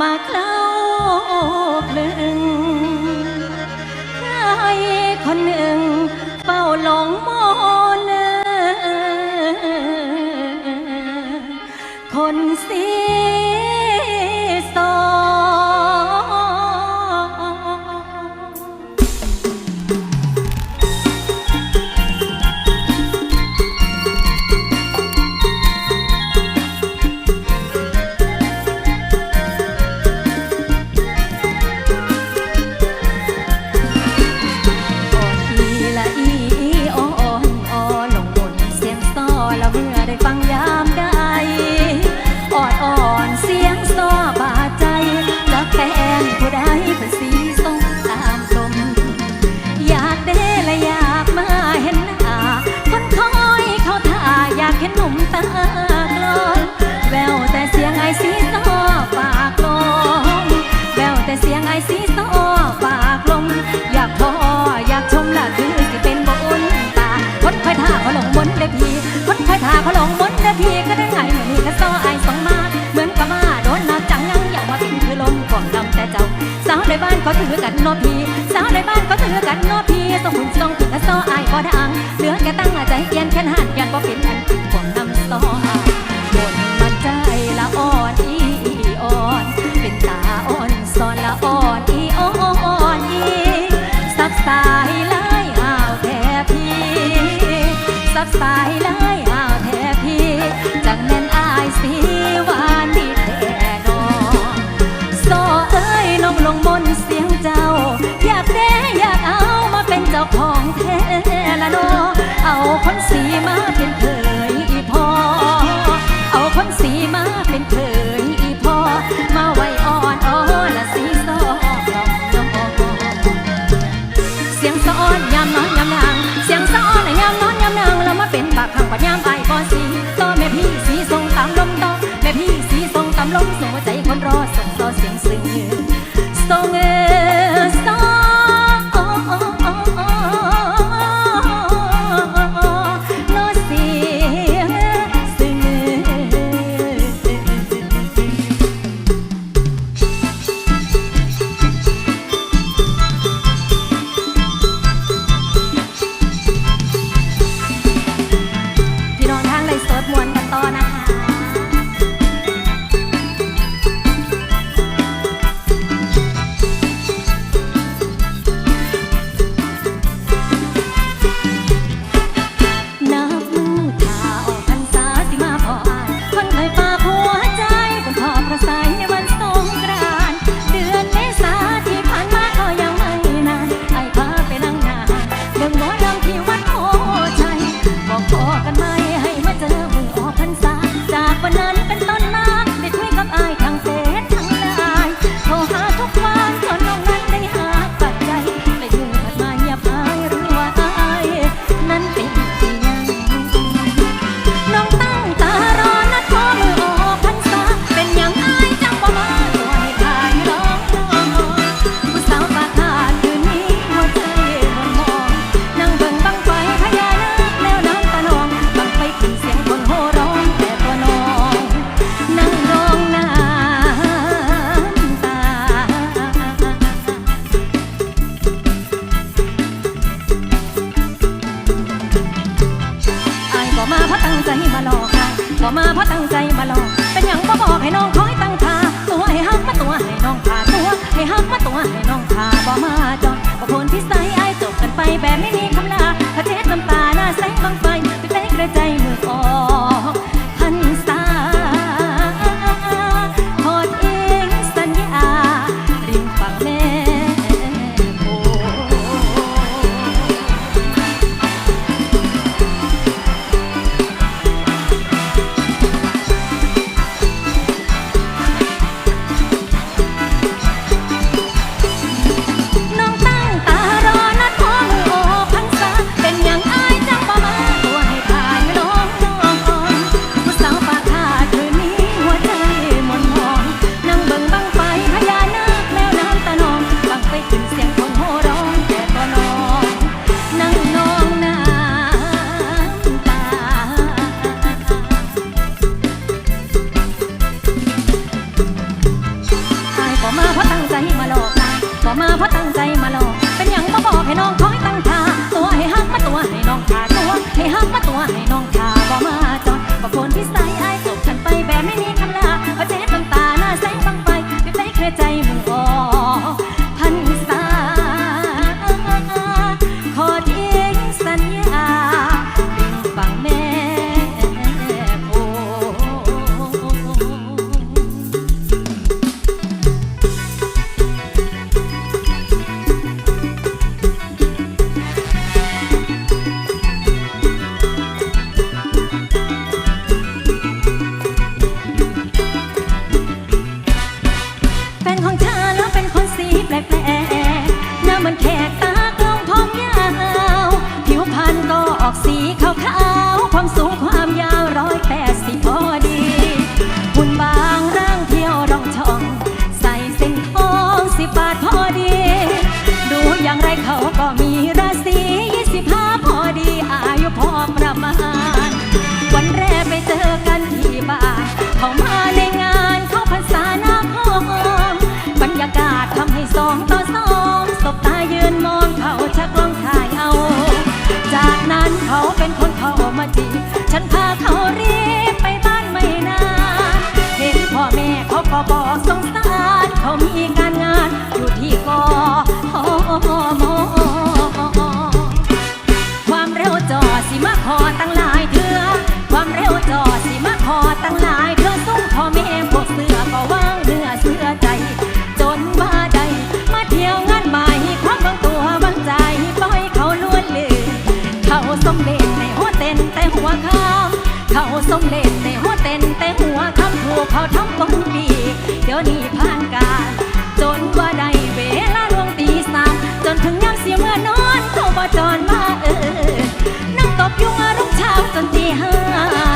มาเคล้าคลึงใครคนหนึ่งาเขาหลงมดนาพีก็ได้ไงเหมือนนี่ก็ซ้อไอสองมา เหมือนกับมาโดนนับจังยังอยากมาพิงคือลมก่อนลำแต่เจ้า สาวในบ้านเขาถือกันนอพีสาวในบ้านเขาถือกันนอพีส่งหุ่นส่งถึงก็ซ้อไอพอดังเหลือแกตั้งใจเอียนแค่หันยันพอเป็นอันกินขวงนำซ้อไาบนมาใจละอ่อนอีอ่อน เป็นตาอ่อนซอนละอ่อนอีอ่อนอีสับสายไล่หาวแทบพีสับสาย สีว่า Bemi ไปเจอกันที่บ้านเขามาในงานเขาพรรษาหน้าพองบรรยากาศทำให้สองต่อสองสบตายืนมองเขาชักลองถ่ายเอา จากนั้นเขาเป็นคนเขามาดีฉันพาเขาเรีบไปบ้านไม่นาน เห็นพ่อแม่เขาก็บอกสงสารเขามีกันาสมเด็จในหัวเต้นแต่หัวคำเขาสมเด็จในหัวเต้นแต่หัวคำถูกเขาทำตรงปีเดี๋ยวนี้ผ่านการ จนว่าได้เวลาลวงตีสามจนถึงยามเสียเมื่อนอนเขาบ่จอนมาเออนั่งตบยุงอารมณ์เช้าจนตีห้า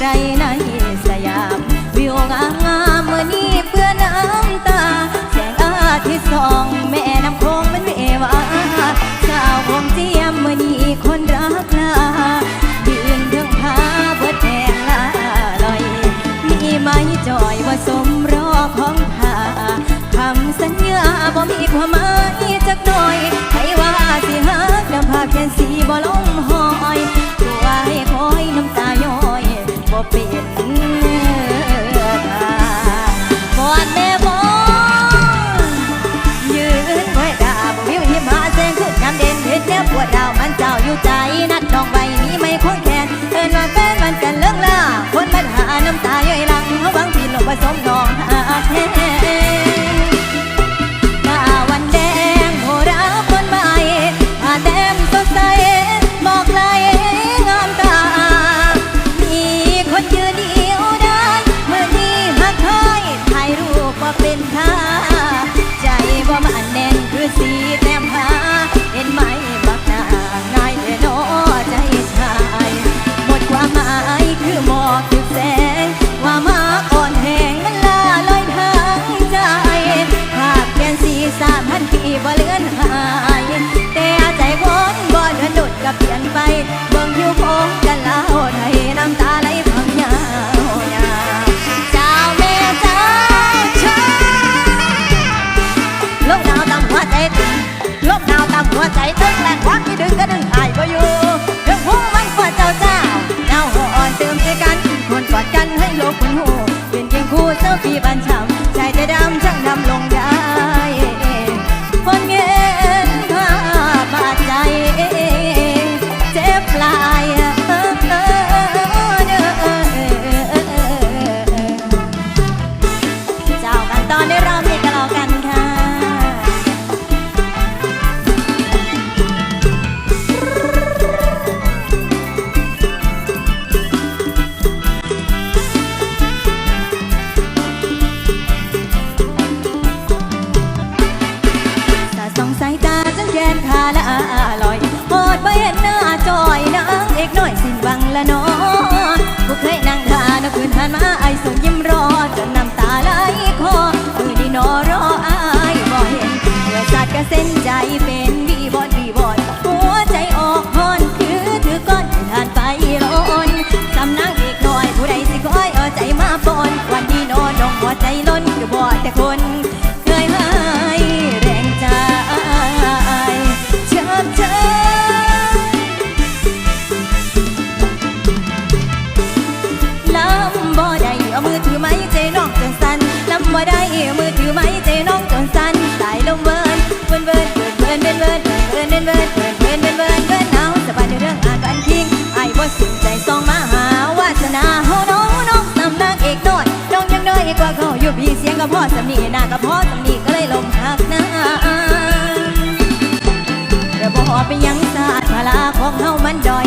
ไรในสยาม วิวงามงามเมื่อนี้เพื่อน้ำตา แสงอาทิตย์ส่อง แม่น้ำคงมันเอวาสาวคงเจียมเมื่อนี้คนรักลายืนเรื่องพาเบิดแห่งลาลอย มีไหมจอยว่าสมรอของพาคำสัญญาบ่มีความหมายจักหน่อยให้ว่าสิฮักน้ำพาแค่สีบ่ลง that is แกนทาหะอร่อยโอดไปเห็นหน้าจอยนางเอกน้อยสิ้นวังละนอนผู้เคยนั่งทานคืนทานมาไอส่งยิ้มรอจนน้ำตาไหลคอมือดีนอรออายบ่เห็นเมื่อสัตว์ก็เส้นใจเป็น ก็พ่อจำนีหน้าก็พ่อจำนีก็เลยลงทักหน้าระบบเอไปยังสะอาดพลาของเฮามันดอย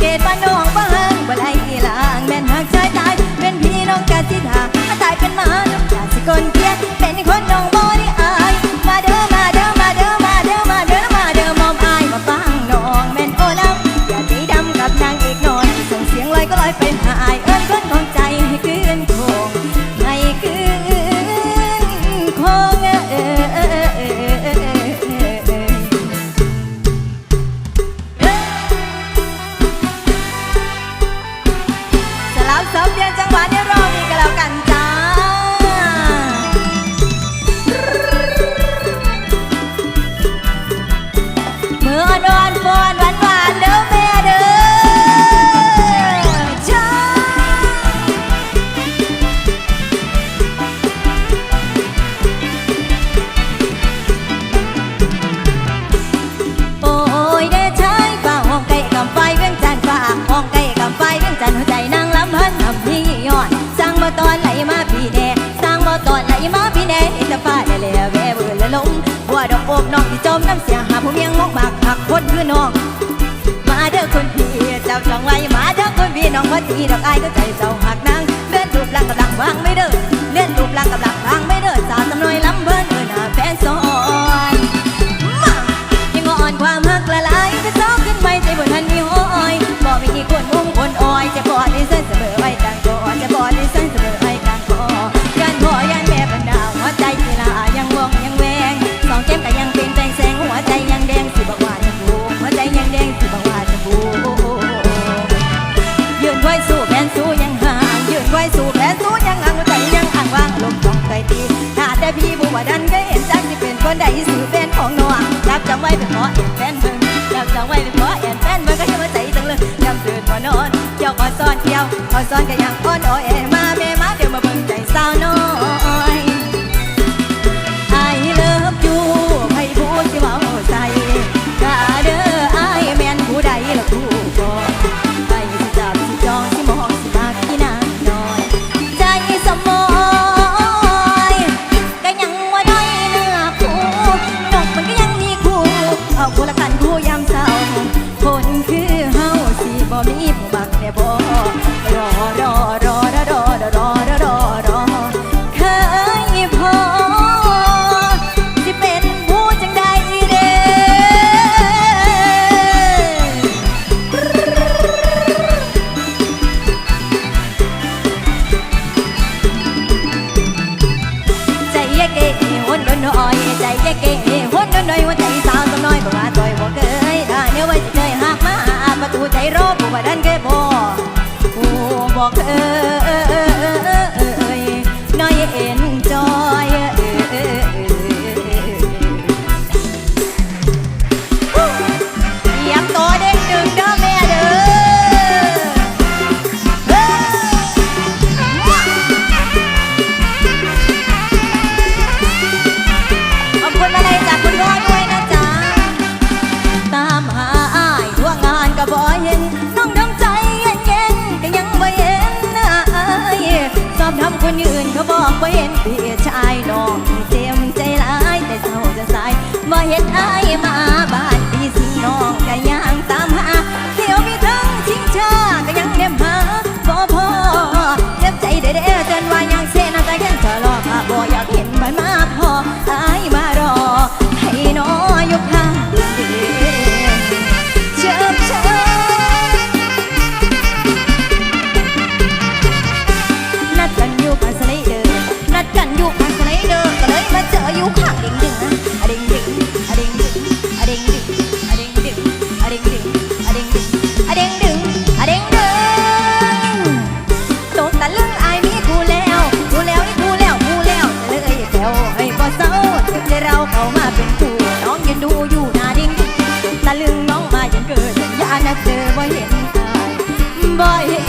เกตบ้านน้องบ้างบ่ที่ลางแม่นหักชายตายเป็นพี่น้องกะสิทามาตายเป็นมาน้องกะสิคนเกลียดเป็นคนน้อง วดอกโอบน้องที่จมน้ำเสียหาผู้เมียงมกมากหักคนคือน้อง มาเด้อคนพี่เจ้าจองไว้มาเด้อคนพี่น้องว่าทีดอกอายก็ใจเจ้าหักนั่งเล่นรูปลักกำลังวางไม่เด้อเล่นรูปลักกำลัง อแนแฟนเบิ่ดาจอไว้ไปขอแอนแฟนเบิ่งก็ยังมาใจจังเลยยำเดนมานอนเกี่ยวออซ้อนเกี่ยวอ่อซ้อนก็ยังอ่อนอ่อแอน wala Bulacan 좋아해.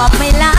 อบไม่ล่ะ